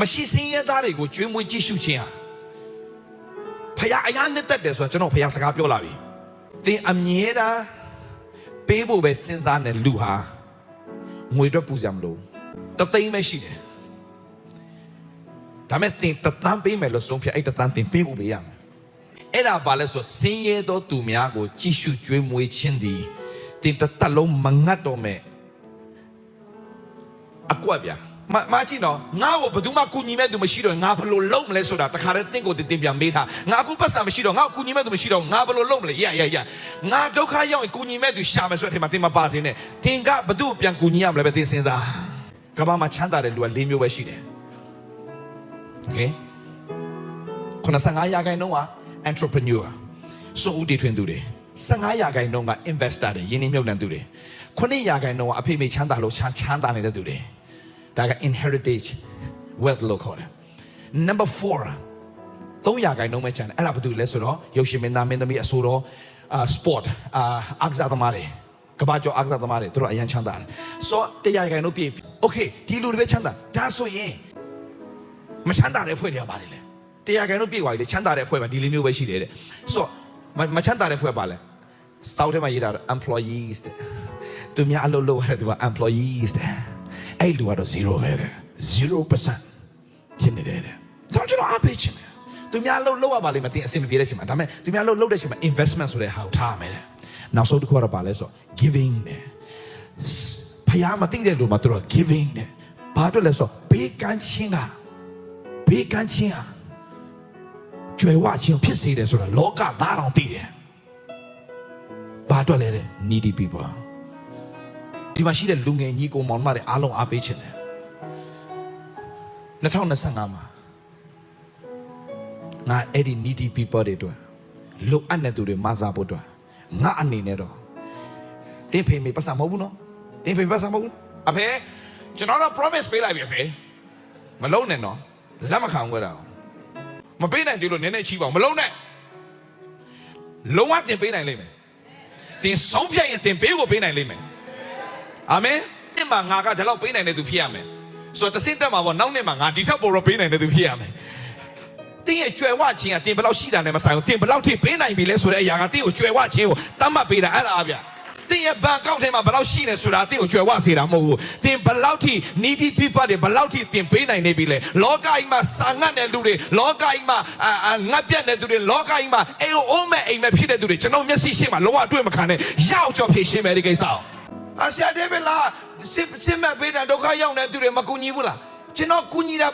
မရှိစင်းရဲသားတွေကိုကျွေးမွေးကြည့်ရှုခြင်းဟာဖခင်အရာနဲ့တက်တယ်ဆိုတော့ကျွန်တော်ဖခင်စကားပြောလာပြီတင်အမြဲတမ်းပေးဖို့ပဲစဉ်းစားနေလူဟာငွေတော့ပူစရာမလိုတသိန်းပဲရှိတယ်ဒါမဲ့တင်တသန်းပေးမယ်လို့ဆုံးဖြတ်အဲ့တသန်းတင်ပေးဖို့ပေးရမယ်အဲ့ဒါဘာလဲဆိုစင်းရဲသောသူများကိုကြည့်ရှုကျွေးမွေးခြင်းဒီတင်တသက်လုံးမငတ်တော့မဲ့အကွက်ဗျာ မမကြည့်တော့ငါ့ကိုဘယ်သူမှကူညီမဲ့သူမရှိတော့ငါဘယ်လိုလုပ်မလဲဆိုတာတခါတည်းတင့်ကိုတင်တင်ပြန်မေးတာငါအခုပတ်စံမရှိတော့ငါ့ကိုကူညီမဲ့သူမရှိတော့ငါဘယ်လိုလုပ်မလဲရရရငါဒုက္ခရောက်ရင်ကူညီမဲ့သူရှာမယ်ဆိုတဲ့အချိန်မှာတင်မပါစင်းနဲ့တင်ကဘယ်သူ့ကိုပြန်ကူညီရမလဲပဲတင်စဉ်းစားကမ္ဘာမှာချမ်းသာတဲ့လူက၄မျိုးပဲရှိတယ်โอเค95ရာခိုင်နှုန်းက entrepreneur စိုးဦးတည်ထွင်သူတွေ15ရာခိုင်နှုန်းက investor တွေယင်းနှိမ့်မြုပ်နှံသူတွေ9ရာခိုင်နှုန်းကအဖေမိချမ်းသာလို့ချမ်းချမ်းသာနေတဲ့သူတွေ ဒါက inheritage wealth လို့ခေါ်တယ် number 4 3ရာခိုင်နှုန်းပဲချမ်းတယ်အဲ့ဒါဘာတူလဲဆိုတော့ရုပ်ရှင်မင်းသားမင်းသမီးအဆိုတော်အာ sport အာအားကစားသမားတွေကမ္ဘာကျော်အားကစားသမားတွေသူတို့အရန်ချမ်းသာတယ်ဆိုတော့တရားခိုင်နှုန်းပြည့် okay ဒီလူတွေပဲချမ်းသာဒါဆိုရင်မချမ်းသာတဲ့ဖွဲ့တွေကပါတယ်လေတရားခံတို့ပြေသွားပြီလေချမ်းသာတဲ့ဖွဲ့မှာဒီလိုမျိုးပဲရှိတယ်တဲ့ဆိုတော့မမချမ်းသာတဲ့ဖွဲ့ပါလဲစောက်ထဲမှာရေးတာတော့ employees တဲ့သူများအလုပ်လုပ်ရတဲ့သူက employees တဲ့ အဲ့လူကတော့0ပဲတဲ့0%ဖြစ်နေတယ်တဲ့တော့ကျွန်တော်အပေးချင်တယ်သူများအလုပ်လုပ်ရပါလိမ့်မယ်တင်အဆင်မပြေတဲ့အချိန်မှာဒါပေမဲ့သူများအလုပ်လုပ်တဲ့အချိန်မှာ investment ဆိုတဲ့ဟာကိုထားရမယ်တဲ့နောက်ဆုံးတစ်ခုကတော့ပါလဲဆိုတော့ giving တဲ့ဖယားမသိတဲ့လူမှာသူတို့ giving တဲ့ဘာအတွက်လဲဆိုတော့ဘေးကန်းချင်းကဘေးကန်းခြင်းဟာကျွယ်ဝခြင်းဖြစ်စေတယ်ဆိုတာလောကသားတော်သိတယ်။ဘာအတွက်လဲတဲ့ needy people ဒီမှာရှိတဲ့လူငယ်ညီကိုမောင်မတွေအားလုံးအားပေးခြင်းတယ်2025မှာငါအဲ့ဒီ needy people တွေအတွက်လိုအပ်တဲ့သူတွေမစားဖို့အတွက်ငါအနေနဲ့တော့တင်းဖေမေပတ်စံမဟုတ်ဘူးနော်တင်းဖေပတ်စံမဟုတ်ဘူးအဖေကျွန်တော်တော့ promise ပေးလိုက်ပြီအဖေမလုံးနဲ့နော်လက်မခံခွဲတာမပေးနိုင်သေးလို့နည်းနည်းချီးပါဦးမလုံးနဲ့လုံးဝတင်ပေးနိုင်လိမ့်မယ်တင်ဆုံးဖြတ်ရင်တင်ပေးကိုပေးနိုင်လိမ့်မယ် အာမင်ဒီမှာငါကဒီလောက်ပေးနိုင်တဲ့သူဖြစ်ရမယ်ဆိုတော့တစ်စင်းတက်မှာပေါ့နောက်နေ့မှာငါဒီထက်ပိုတော့ပေးနိုင်တဲ့သူဖြစ်ရမယ်တင်းရဲ့ကြွယ်ဝခြင်းကတင်ဘယ်လောက်ရှိတာနဲ့မဆိုင်ဘူးတင်ဘယ်လောက်ထိပေးနိုင်ပြီလဲဆိုတဲ့အရာကတင်းကိုကြွယ်ဝခြင်းကိုတတ်မှတ်ပေးတာအဲ့ဒါအဗျတင်းရဲ့ဘဏ်ကောက်ထဲမှာဘယ်လောက်ရှိနေဆိုတာတင်းကိုကြွယ်ဝစေတာမဟုတ်ဘူးတင်းဘယ်လောက်ထိ needy people တွေဘယ်လောက်ထိတင်ပေးနိုင်နေပြီလဲလောကကြီးမှာစာငတ်တဲ့လူတွေလောကကြီးမှာအာအာငတ်ပြတ်တဲ့သူတွေလောကကြီးမှာအိမ်ကိုအုံးမဲ့အိမ်မဲ့ဖြစ်တဲ့သူတွေကျွန်တော်မျက်စိရှေ့မှာလုံးဝအတွေ့မခံနဲ့ရောက်ကြောဖြေရှင်းမယ်ဒီကိစ္စအောင် အာရှာဒေးဗလာစစ်စစ်မဲ့ပေးတဲ့ဒုက္ခရောက်နေတဲ့သူတွေမကူညီဘူးလားကျွန်တော်ကူညီတာ